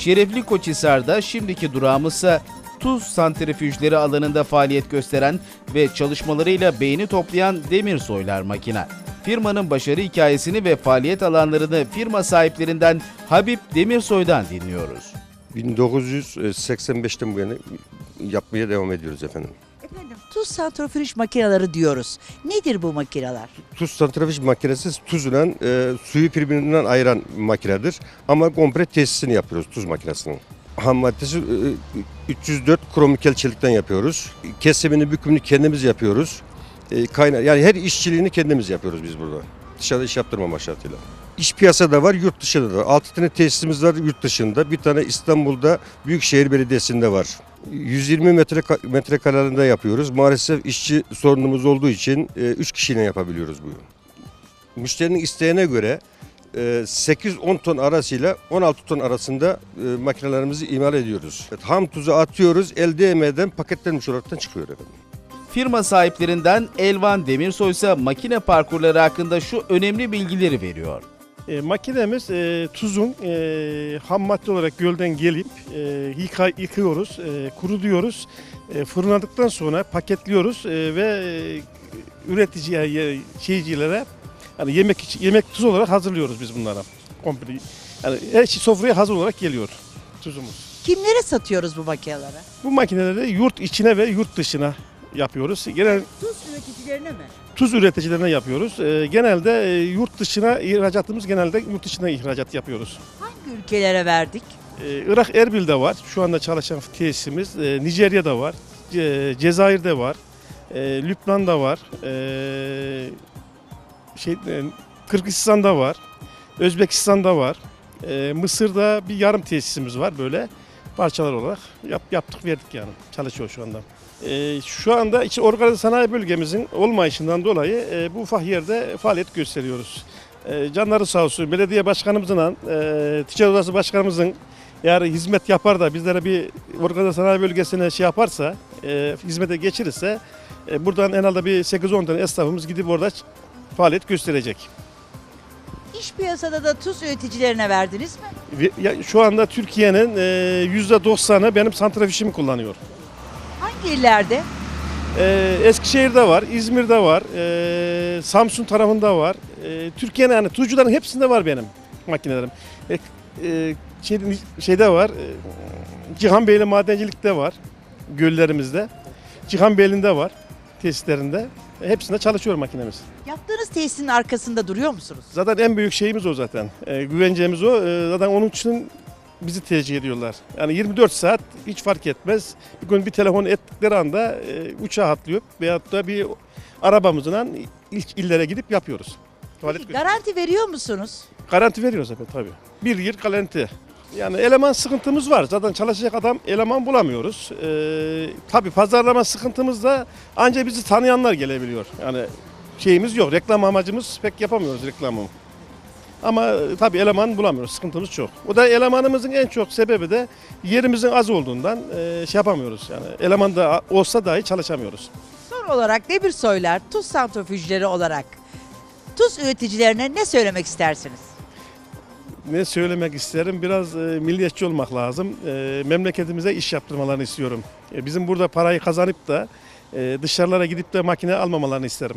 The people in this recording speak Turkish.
Şerefli Koçhisar'da şimdiki durağımızsa tuz santrifüjleri alanında faaliyet gösteren ve çalışmalarıyla beğeni toplayan Demirsoylar Makine. Firmanın başarı hikayesini ve faaliyet alanlarını firma sahiplerinden Habib Demirsoy'dan dinliyoruz. 1985'ten bu yana yapmaya devam ediyoruz efendim. Tuz santrifüj makineleri diyoruz. Nedir bu makineler? Tuz santrifüj makinesi tuzla e, suyu birbirinden ayıran makinedir. Ama komple tesisini yapıyoruz tuz makinesinin. Ham maddesi e, 304 kromikel çelikten yapıyoruz. Kesimini, bükümünü kendimiz yapıyoruz. E, kayna yani her işçiliğini kendimiz yapıyoruz biz burada. Dışarıda iş yaptırmama şartıyla. İş piyasada var, yurt dışında da var. 6 tane tesisimiz var yurt dışında. Bir tane İstanbul'da Büyükşehir Belediyesi'nde var. 120 metre metrekarelerinde yapıyoruz. Maalesef işçi sorunumuz olduğu için 3 kişiyle yapabiliyoruz bu. Müşterinin isteğine göre e, 8-10 ton arasıyla 16 ton arasında e, makinelerimizi imal ediyoruz. Ham tuzu atıyoruz, elde değmeden paketlenmiş olaraktan çıkıyor efendim. Firma sahiplerinden Elvan Demirsoy ise makine parkurları hakkında şu önemli bilgileri veriyor. E, makinemiz e, tuzun e, ham madde olarak gölden gelip e, yıka, yıkıyoruz, e, kuruluyoruz. E, fırınladıktan sonra paketliyoruz e, ve e, üreticiye, ye- şeycilere yani yemek için, yemek tuzu olarak hazırlıyoruz biz bunlara. Komple. Yani her şey sofraya hazır olarak geliyor tuzumuz. Kimlere satıyoruz bu makineleri? Bu makineleri yurt içine ve yurt dışına yapıyoruz. Genel Tuz üreticilerine mi? tuz üreticilerine yapıyoruz. E, genelde e, yurt dışına ihracatımız genelde yurt dışına ihracat yapıyoruz. Hangi ülkelere verdik? Ee, Irak Erbil'de var. Şu anda çalışan tesisimiz. Ee, Nijerya'da var. Ce- Cezayir'de var. Ee, Lübnan'da var. Ee, şey, e, Kırgızistan'da var. Özbekistan'da var. Ee, Mısır'da bir yarım tesisimiz var böyle parçalar olarak yap, yaptık verdik yani çalışıyor şu anda. Ee, şu anda içi organize sanayi bölgemizin olmayışından dolayı e, bu ufak yerde faaliyet gösteriyoruz. E, canları sağ olsun belediye başkanımızla e, ticaret odası başkanımızın eğer hizmet yapar da bizlere bir organize sanayi bölgesine şey yaparsa e, hizmete geçirirse e, buradan en az bir 8-10 tane esnafımız gidip orada faaliyet gösterecek. İş piyasada da tuz üreticilerine verdiniz mi? Ve ya şu anda Türkiye'nin e, %90'ı benim santrafişimi kullanıyor. Hangi illerde? Ee, Eskişehir'de var, İzmir'de var, ee, Samsun tarafında var. Ee, Türkiye'nin yani tuzcuların hepsinde var benim makinelerim. E, e, şey, şeyde var, e, Cihanbeyli madencilikte var, göllerimizde. Cihanbeyli'nde var, tesislerinde. E, hepsinde çalışıyor makinemiz. Yaptığınız tesisin arkasında duruyor musunuz? Zaten en büyük şeyimiz o zaten. E, güvencemiz o. E, zaten onun için bizi tercih ediyorlar. Yani 24 saat hiç fark etmez. Bir gün bir telefon ettikleri anda e, uçağa atlıyor veyahut da bir arabamızla ilk illere gidip yapıyoruz. Tuvalet Peki, garanti veriyor musunuz? Garanti veriyoruz efendim tabii. Bir yıl garanti. Yani eleman sıkıntımız var. Zaten çalışacak adam eleman bulamıyoruz. Ee, tabii pazarlama sıkıntımız da ancak bizi tanıyanlar gelebiliyor. Yani şeyimiz yok. Reklam amacımız pek yapamıyoruz reklamı. Ama e, tabii eleman bulamıyoruz. Sıkıntımız çok. O da elemanımızın en çok sebebi de yerimizin az olduğundan e, şey yapamıyoruz. Yani eleman da olsa dahi çalışamıyoruz. Son olarak Demirsoylar tuz santrifüjleri olarak tuz üreticilerine ne söylemek istersiniz? Ne söylemek isterim? Biraz e, milliyetçi olmak lazım. E, memleketimize iş yaptırmalarını istiyorum. E, bizim burada parayı kazanıp da e, dışarılara gidip de makine almamalarını isterim.